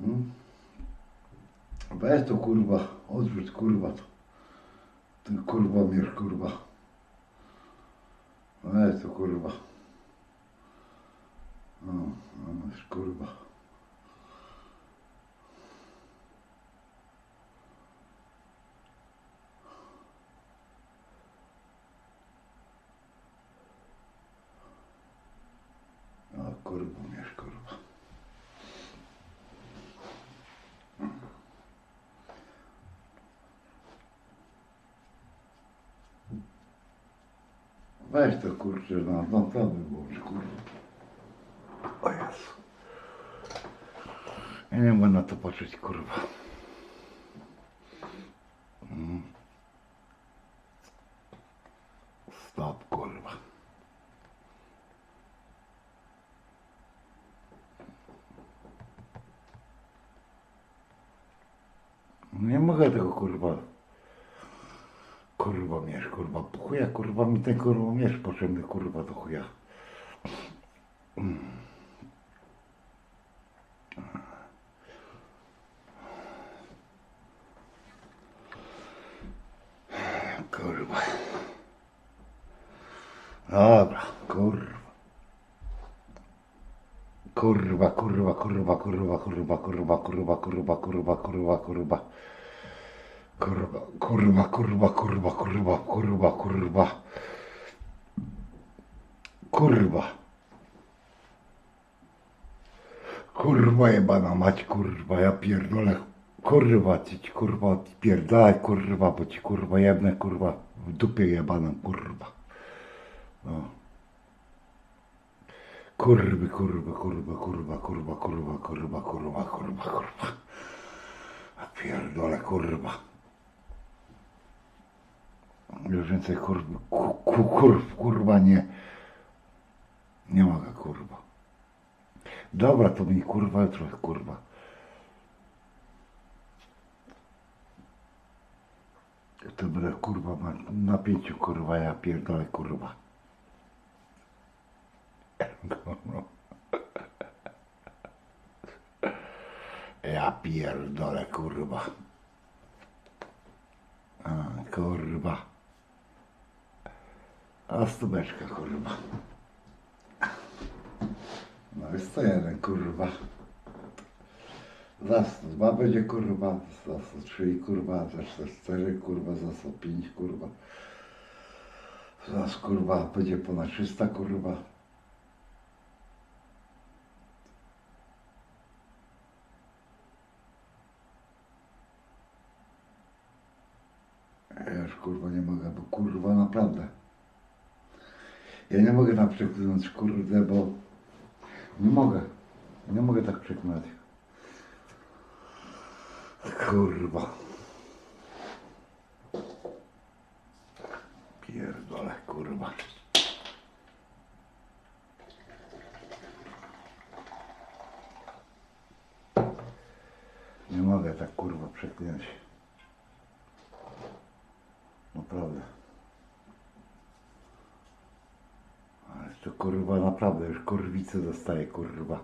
Mm. Weź to kurwa, odwróć kurwa to. Ty kurwa mierz kurwa. Weź to kurwa. O, o masz kurwa. O kurwa mierz kurwa. Weź to kurczę no to by było kurwa. O Jezu. Ja nie mogę na to patrzeć kurwa. Mm. Stop kurwa. Nie mogę tego kurwa. Kurwa mierz, kurwa. Po chuja kurwa mi ten kurwa mierz potrzebny kurwa do chuja. Mm. Kurwa. Dobra, kurwa. Kurwa, kurwa, kurwa, kurwa, kurwa, kurwa, kurwa, kurwa, kurwa, kurwa, kurwa. Kurwa, kurwa, kurwa, kurwa, kurwa, kurwa, kurwa. Kurwa. Kurwa jebana mać, kurwa, ja pierdolę. Kurwa, ci ci, kurwa odpierdalaj, kurwa, bo ci kurwa jebnę, kurwa, w dupie jebaną, kurwa. No. Kurwy, kurwa, kurwa, kurwa, kurwa, kurwa, kurwa, kurwa, kurwa, kurwa. A pierdolę, kurwa. Już więcej kurwa, ku, ku, kurw, kurwa nie. Nie mogę, kurwa. Dobra, to mi kurwa jutro, kurwa. To będę kurwa na napięciu, kurwa, ja pierdolę, kurwa. Ja pierdolę, kurwa. A, kurwa. A stubeczka, kurwa. No jest to jeden, kurwa. Za 102 będzie, kurwa. Za 103, kurwa. Za 104, kurwa. Za 105, kurwa. Zaraz, kurwa, będzie ponad 300, kurwa. Ja już kurwa nie mogę, bo kurwa naprawdę. Ja nie mogę tak przeklinać, kurde, bo nie mogę. Nie mogę tak przeklinać. Kurwa. Pierdolę, kurwa. Nie mogę tak kurwa przeklinać. Naprawdę. kurwa, naprawdę, już kurwicy dostaję, kurwa.